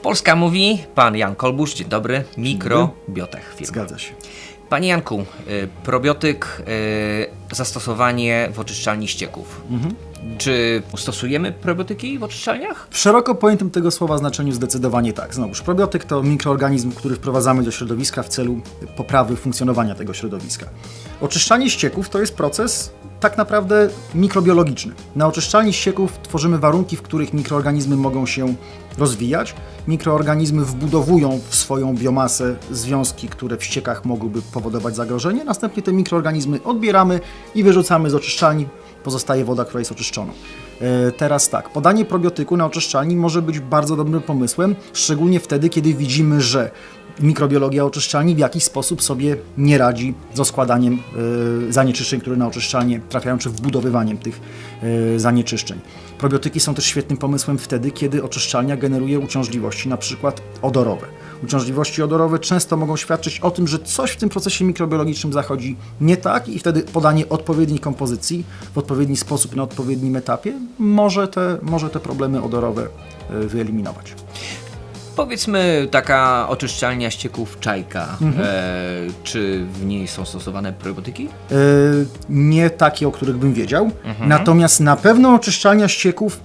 Polska mówi, pan Jan Kolbusz, dzień dobry, mikrobiotech firma. Zgadza się. Panie Janku, y, probiotyk, y, zastosowanie w oczyszczalni ścieków. Czy stosujemy probiotyki w oczyszczalniach? W szeroko pojętym tego słowa znaczeniu zdecydowanie tak. Znowuż, probiotyk to mikroorganizm, który wprowadzamy do środowiska w celu poprawy funkcjonowania tego środowiska. Oczyszczanie ścieków to jest proces tak naprawdę mikrobiologiczny. Na oczyszczalni ścieków tworzymy warunki, w których mikroorganizmy mogą się rozwijać. Mikroorganizmy wbudowują w swoją biomasę związki, które w ściekach mogłyby powodować zagrożenie. Następnie te mikroorganizmy odbieramy i wyrzucamy z oczyszczalni. Pozostaje woda, która jest oczyszczona. E, Teraz tak, podanie probiotyku na oczyszczalni może być bardzo dobrym pomysłem, szczególnie wtedy, kiedy widzimy, że mikrobiologia oczyszczalni w jakiś sposób sobie nie radzi z oskładaniem e, zanieczyszczeń, które na oczyszczalnię trafiają, czy wbudowywaniem tych e, zanieczyszczeń. Probiotyki są też świetnym pomysłem wtedy, kiedy oczyszczalnia generuje uciążliwości, na przykład odorowe. Uciążliwości odorowe często mogą świadczyć o tym, że coś w tym procesie mikrobiologicznym zachodzi nie tak i wtedy podanie odpowiedniej kompozycji w odpowiedni sposób na odpowiednim etapie może te, może te problemy odorowe e, wyeliminować. Powiedzmy taka oczyszczalnia ścieków czajka. Mhm. E, czy w niej są stosowane probiotyki? E, nie takie, o których bym wiedział. Natomiast na pewno oczyszczalnia ścieków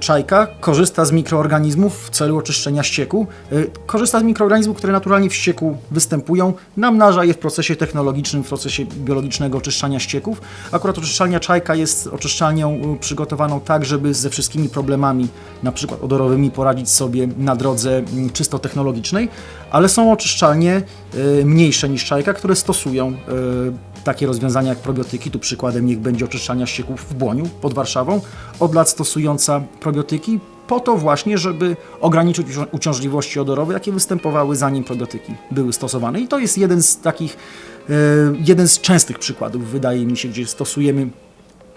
czajka korzysta z mikroorganizmów w celu oczyszczenia ścieku. E, Korzysta z mikroorganizmów, które naturalnie w ścieku występują, namnaża je w procesie technologicznym, w procesie biologicznego oczyszczania ścieków. Akurat oczyszczalnia czajka jest oczyszczalnią e, przygotowaną tak, żeby ze wszystkimi problemami, na przykład odorowymi, poradzić sobie na drodze mm, czysto technologicznej, ale są oczyszczalnie e, mniejsze niż czajka, które stosują e, takie rozwiązania jak probiotyki. Tu przykładem niech będzie oczyszczalnia ścieków w Błoniu pod Warszawą, od lat stosująca probiotyki po to właśnie, żeby ograniczyć ucią- uciążliwości odorowe, jakie występowały zanim probiotyki były stosowane. I to jest jeden z takich, e, jeden z częstych przykładów, wydaje mi się, gdzie stosujemy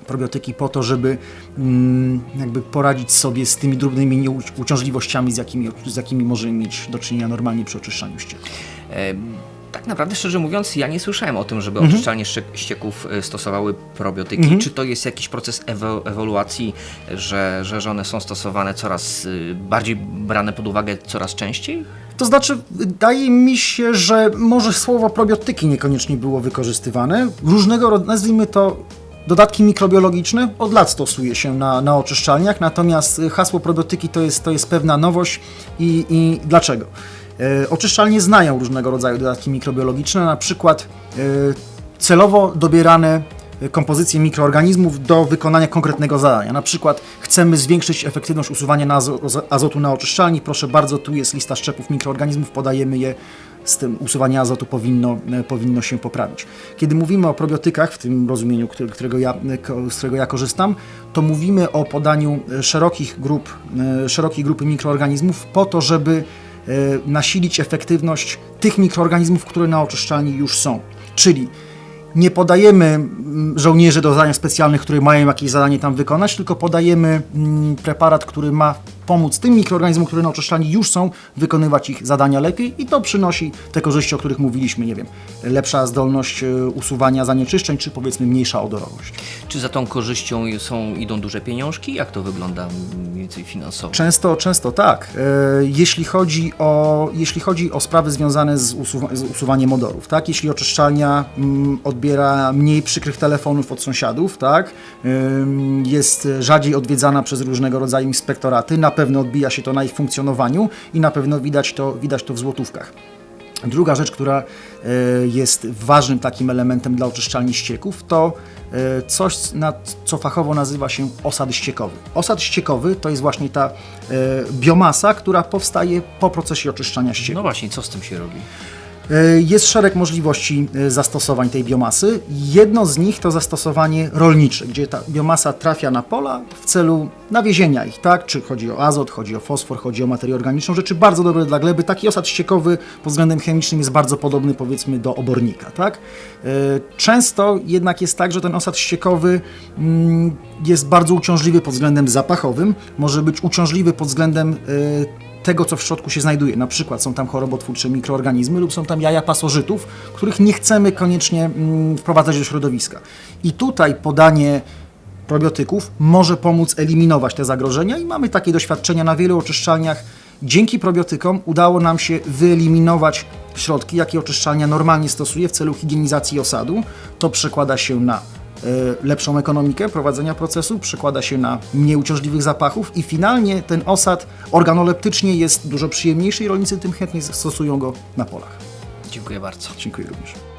probiotyki po to, żeby mm, jakby poradzić sobie z tymi drobnymi uciążliwościami, z jakimi, z jakimi możemy mieć do czynienia normalnie przy oczyszczaniu ścieków. Tak naprawdę, szczerze mówiąc, ja nie słyszałem o tym, żeby Mhm. oczyszczalnie ścieków e, stosowały probiotyki. Czy to jest jakiś proces ewo- ewoluacji, że, że, one są stosowane coraz y, bardziej brane pod uwagę coraz częściej? To znaczy, wydaje mi się, że może słowo probiotyki niekoniecznie było wykorzystywane. Różnego nazwijmy to dodatki mikrobiologiczne, od lat stosuje się na, na oczyszczalniach, natomiast y, hasło probiotyki to jest, to jest pewna nowość i, i dlaczego? E, Oczyszczalnie znają różnego rodzaju dodatki mikrobiologiczne, na przykład e, celowo dobierane kompozycje mikroorganizmów do wykonania konkretnego zadania. Na przykład chcemy zwiększyć efektywność usuwania azotu na oczyszczalni. Proszę bardzo, tu jest lista szczepów mikroorganizmów, podajemy je. Z tym usuwanie azotu powinno, e, powinno się poprawić. Kiedy mówimy o probiotykach, w tym rozumieniu, którego ja, e, z którego ja korzystam, to mówimy o podaniu e, szerokich grup, e, szerokiej grupy mikroorganizmów po to, żeby e, nasilić efektywność tych mikroorganizmów, które na oczyszczalni już są. Czyli nie podajemy mm, żołnierzy do zadań specjalnych, które mają jakieś zadanie tam wykonać, tylko podajemy mm, preparat, który ma pomóc tym mikroorganizmom, które na oczyszczalni już są, wykonywać ich zadania lepiej i to przynosi te korzyści, o których mówiliśmy, nie wiem, lepsza zdolność e, usuwania zanieczyszczeń, czy powiedzmy mniejsza odorowość. Czy za tą korzyścią są, idą duże pieniążki? Jak to wygląda mniej więcej finansowo? Często, często tak. E, Jeśli chodzi o, jeśli chodzi o sprawy związane z, usuwa, z usuwaniem odorów, tak? Jeśli oczyszczalnia mm, odbiera mniej przykrych telefonów od sąsiadów, tak? Jest rzadziej odwiedzana przez różnego rodzaju inspektoraty, na pewno odbija się to na ich funkcjonowaniu i na pewno widać to, widać to w złotówkach. Druga rzecz, która e, jest ważnym takim elementem dla oczyszczalni ścieków, to e, coś, co fachowo nazywa się osad ściekowy. Osad ściekowy to jest właśnie ta e, biomasa, która powstaje po procesie oczyszczania ścieków. No właśnie, co z tym się robi? E, Jest szereg możliwości e, zastosowań tej biomasy. Jedno z nich to zastosowanie rolnicze, gdzie ta biomasa trafia na pola w celu nawiezienia ich, tak? Czy chodzi o azot, chodzi o fosfor, chodzi o materię organiczną, rzeczy bardzo dobre dla gleby. Taki osad ściekowy pod względem chemicznym jest bardzo podobny powiedzmy do obornika, tak? E, Często jednak jest tak, że ten osad ściekowy mm, jest bardzo uciążliwy pod względem zapachowym, może być uciążliwy pod względem tego, co w środku się znajduje. Na przykład są tam chorobotwórcze mikroorganizmy lub są tam jaja pasożytów, których nie chcemy koniecznie mm, wprowadzać do środowiska. I tutaj podanie probiotyków może pomóc eliminować te zagrożenia i mamy takie doświadczenia na wielu oczyszczalniach Dzięki probiotykom udało nam się wyeliminować środki, jakie oczyszczalnia normalnie stosuje w celu higienizacji osadu. To przekłada się na lepszą ekonomikę prowadzenia procesu, przekłada się na mniej uciążliwych zapachów i finalnie ten osad organoleptycznie jest dużo przyjemniejszy i rolnicy tym chętniej stosują go na polach. Dziękuję bardzo. Dziękuję również.